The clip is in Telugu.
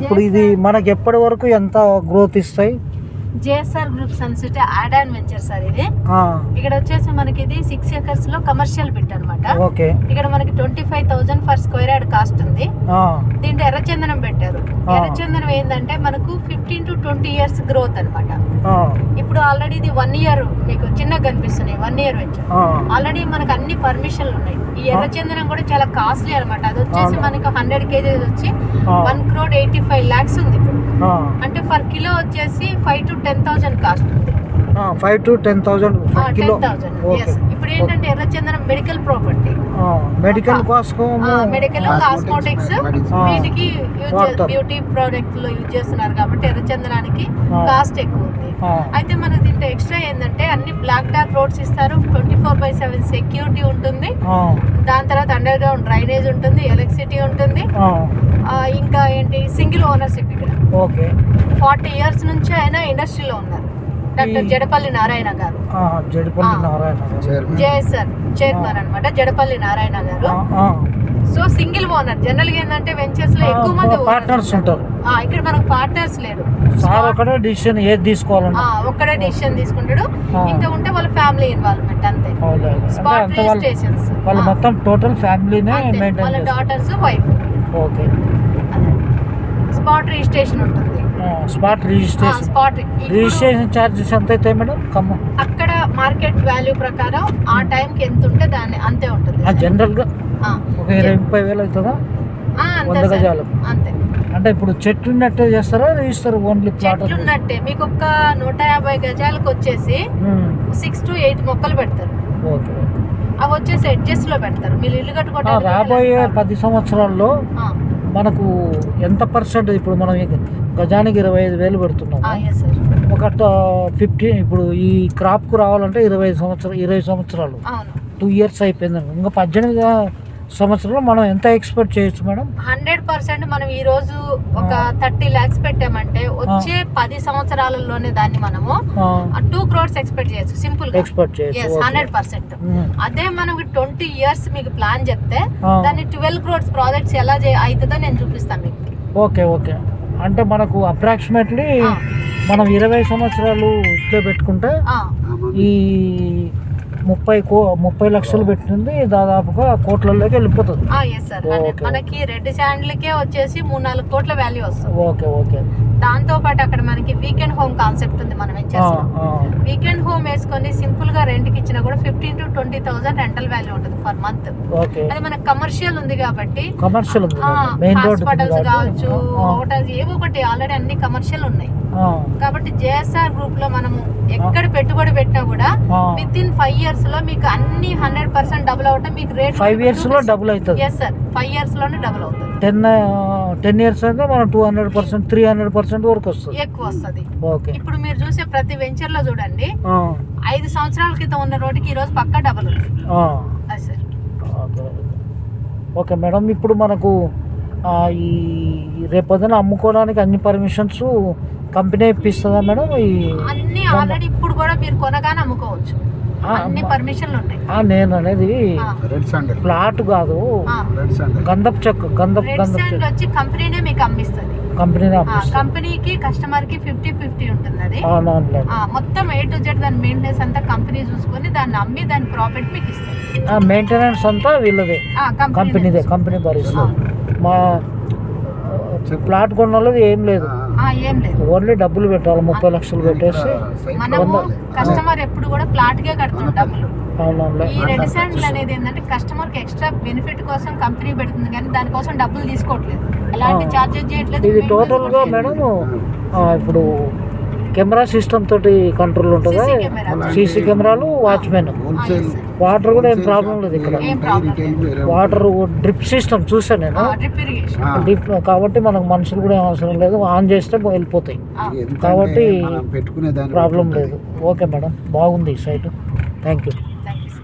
ఇప్పుడు ఇది మనకి ఎప్పటి వరకు ఎంత గ్రోత్ ఇస్తాయి? జేఎస్ఆర్ గ్రూప్ సన్సిటీ యాడ్ అండ్ వెంచర్ సార్ ఇది. ఇక్కడ వచ్చేసి మనకి ఇది సిక్స్ ఎకర్స్లో కమర్షియల్ బిట్ అనమాట ఇక్కడ మనకి twenty five thousand for square yard cost ఉంది దీంట్లో ఎర్రచందనం పెట్టారు. ఎర్రచందనం ఏంటంటే మనకు fifteen to twenty years growth అన్నమాట. ఆ, ఇప్పుడు ఆల్రెడీ ఇది వన్ ఇయర్ మీకు చిన్నగా కనిపిస్తున్నాయి వన్ ఇయర్ వెంచర్. ఆల్రెడీ మనకు అన్ని పర్మిషన్లు ఉన్నాయి. ఈ ఎర్రచందనం కూడా చాలా కాస్ట్లీ అనమాట అది వచ్చేసి. మనకు హండ్రెడ్ కేజీస్ వచ్చి one crore eighty five lakhs ఉంది. ఇప్పుడు అంటే ఫర్ కిలో వచ్చేసి five to ten thousand cost ఉంది. ఆ, five to ten thousand kilo ten thousand okay ఇప్పుడు ఏంటంటే ఎర్రచందనం మెడికల్ ప్రాపర్టీ ఆ, మెడికల్ మెడికల్ కాస్మోటిక్స్. వీటికి. బ్యూటీ ప్రోడక్ట్లో యూజ్ చేస్తున్నారు కాబట్టి ఎర్రచందనానికి. కాస్ట్ ఎక్కువ ఉంది. అయితే మనకు దీంట్లో ఎక్స్ట్రా ఏంటంటే అన్ని బ్లాక్ డార్క్ రోడ్స్ ఇస్తారు. Twenty four by seven security ఉంటుంది. ఆ, దాని తర్వాత అండర్ గ్రౌండ్ డ్రైనేజ్ ఉంటుంది ఎలక్ట్రిసిటీ ఉంటుంది. ఇంకా ఏంటి? సింగిల్ ఓనర్షిప్ ఇక్కడ. ఓకే. ఫార్టీ ఇయర్స్ నుంచి ఆయన ఇండస్ట్రీలో ఉన్నారు. డాక్టర్ జడపల్లి నారాయణ గారు. ఆ, జడిపల్లి. నారాయణ గారు. జేఎస్ఆర్ చైర్మన్ అన్నమాట Jadapalli Narayana garu. So single owner. జనరల్గా ఏంటంటే వెంచర్స్లో ఎక్కువ మంది పార్ట్నర్స్ ఉంటారు. ఆ, ఇక్కడ మనకు పార్ట్నర్స్ లేరు. సార్ ఒకటే డిసిషన్ ఏది తీసుకోవాలన్నా. ఆ, ఒక్కడే డిసిషన్ తీసుకుంటాడు. ఇంకా ఉంటే వాళ్ళ ఫ్యామిలీ ఇన్వాల్వ్మెంట్ అంతే. స్పాట్ రిజిస్ట్రేషన్స్ వాళ్ళు మొత్తం టోటల్ ఫ్యామిలీనే వాళ్ళ daughters wife okay. Spot registration ఉంటుంది. Spot registration. Spot registration charges ఎంత అవుతాయి మేడం? కమ్మ. అక్కడ మార్కెట్ వాల్యూ ప్రకారం ఆ టైం కి ఎంత ఉంటే దాన్ని అంతే ఉంటుంది. జనరల్గా ఒక ఇరవై ముప్పై వేలు అవుతుందా? ఆ, అంతే వంద. గజాలు. అంతే. అంటే ఇప్పుడు చెట్లు ఉన్నట్టే చేస్తారా? రిజిస్టర్ ఓన్లీ చెట్లు ఉన్నట్టే. మీకు ఒక నూట యాభై గజాలకు వచ్చేసి సిక్స్ టు ఎయిట్ మొక్కలు పెడతారు. ఓకే అవి వచ్చేసి ఎడ్జెస్లో పెడతారు. మీరు ఇల్లు ఆ, కట్టుకోవడానికి రాబోయే పది సంవత్సరాల్లో మనకు ఎంత పర్సెంట్ ఇప్పుడు మనం గజానికి ఇరవై ఐదు వేలు పెడుతున్నాం. ఒక ఫిఫ్టీ ఇప్పుడు ఈ క్రాప్కు రావాలంటే ఇరవై ఐదు సంవత్సరాలు ఇరవై సంవత్సరాలు. టూ ఇయర్స్ అయిపోయింది. ఇంకా పద్దెనిమిది సంవత్సరాలు మనం ఎంత ఎక్స్పెక్ట్ చేయొచ్చు మేడం? హండ్రెడ్ పర్సెంట్ మనం ఈ రోజు ఒక. థర్టీ లాక్స్ పెట్టామంటే వచ్చే పది సంవత్సరాలలోనే దాన్ని మనము టూ క్రోడ్స్ ఎక్స్పెక్ట్ చేయొచ్చు సింపుల్ ఎక్స్పెక్ట్ చేయొచ్చు హండ్రెడ్ పర్సెంట్. అదే మనకి ట్వంటీ ఇయర్స్ మీకు ప్లాన్ చెప్తే. దాన్ని ట్వెల్వ్ క్రోడ్స్ ప్రాజెక్ట్స్ ఎలా అవుతుందో నేను చూపిస్తాను మీకు. Okay okay. అంటే మనకు అప్రాక్సిమేట్లీ. మనం ఇరవై సంవత్సరాలు ఇట్లే పెట్టుకుంటే ఈ ముప్పై కో ముప్పై లక్షలు పెట్టింది దాదాపుగా కోట్లలోకి వెళ్ళిపోతుంది. మనకి రెడ్ శాండ్లకే వచ్చేసి మూడు నాలుగు కోట్ల వాల్యూ వస్తుంది. Okay okay. దాంతో పాటు అక్కడ మనకి వీకెండ్ హోమ్ కాన్సెప్ట్ ఉంది మనం లో ఆ. వీకెండ్ హోమ్ వేసుకొని సింపుల్గా రెంట్కి ఇచ్చినా కూడా fifteen to twenty thousand rental value ఉంటుంది ఫర్ మంత్ అది మనకి కమర్షియల్ ఉంది కాబట్టి కమర్షియల్ హాస్పిటల్స్ కావచ్చు హోటల్స్ ఏవో ఒకటి ఆల్రెడీ అన్ని కమర్షియల్ ఉన్నాయి. కాబట్టి జేఎస్ఆర్ గ్రూప్లో మనము ఎక్కడ పెట్టుబడి పెట్టినా కూడా విత్ ఇన్ ఫైవ్ ఇయర్స్లో మీకు అన్ని హండ్రెడ్ పర్సెంట్ డబుల్ అవటం మీకు రేట్ ఫైవ్ ఇయర్స్లో డబుల్ అవుతుంది. ఎస్ సార్ ఫైవ్ ఇయర్స్లోనే డబుల్ అవుతుంది. టెన్ టెన్ ఇయర్స్ అయితే మనం two hundred percent three hundred percent వరకు వస్తుంది. ఎక్కువ వస్తుంది. ఓకే. ఇప్పుడు మీరు చూసే ప్రతి వెంచర్లో చూడండి ఐదు సంవత్సరాల క్రితం ఉన్న రోడ్డుకి ఈ రోజు పక్కా డబుల్ ఓకే మేడం ఇప్పుడు మనకు ఈ రేపొద్దున అమ్ముకోవడానికి అన్ని పర్మిషన్స్ కంపెనీ ఇప్పిస్తుందా మేడం? ఈ అన్ని ఆల్రెడీ ఇప్పుడు కూడా మీరు కొనగానే అమ్ముకోవచ్చు. అన్ని పర్మిషన్లు ఉన్నాయి ఆ, నేను అనేది రెడ్ శాండల్ ప్లాట్ కాదు. రెడ్ శాండల్ గంధపు చెక్క గంధపు గంధపు చెక్క. వచ్చి కంపెనీనే మీకు అమ్మిస్తుంది. కంపెనీనే కంపెనీకి కస్టమర్కి ఫిఫ్టీ ఫిఫ్టీ ఉంటుంది అది. మొత్తం ఏ టు జెడ్ దాని మెయింటెనెన్స్ అంతా కంపెనీ చూసుకొని దాన్ని అమ్మి దాని ప్రాఫిట్ మీకు ఇస్తుంది. ఆ మెయింటెనెన్స్ అంతా వీళ్ళదే. కంపెనీదే కంపెనీ భరిస్తుంది మా ప్లాట్ కొన్న వాళ్ళది ఏం లేదు. ఏం లేదు. ఓన్లీ డబ్బులు పెట్టాలి ముప్పై లక్షలు పెట్టేసి మనము కస్టమర్ ఎప్పుడు కూడా ప్లాట్గా కడుతుంది డబ్బులు ఈ రెడ్ శాండ్లు అనేది ఏంటంటే కస్టమర్కి ఎక్స్ట్రా బెనిఫిట్ కోసం కంపెనీ పెడుతుంది కానీ దానికోసం డబ్బులు తీసుకోవట్లేదు. ఎలాంటి. చార్జెస్ చేయట్లేదు. ఇది టోటల్గా మేడం ఇప్పుడు కెమెరా సిస్టమ్ తోటి కంట్రోల్ ఉంటుందా. సీసీ కెమెరాలు వాచ్మెన్. వాటర్ కూడా ఏం ప్రాబ్లం లేదు ఇక్కడ. వాటర్ డ్రిప్ సిస్టమ్ చూసాను నేను. డ్రిప్ కాబట్టి మనకు మనుషులు కూడా ఏం అవసరం లేదు. ఆన్ చేస్తే వెళ్ళిపోతాయి. కాబట్టి ప్రాబ్లం లేదు. Okay madam. బాగుంది సైట్. Thank you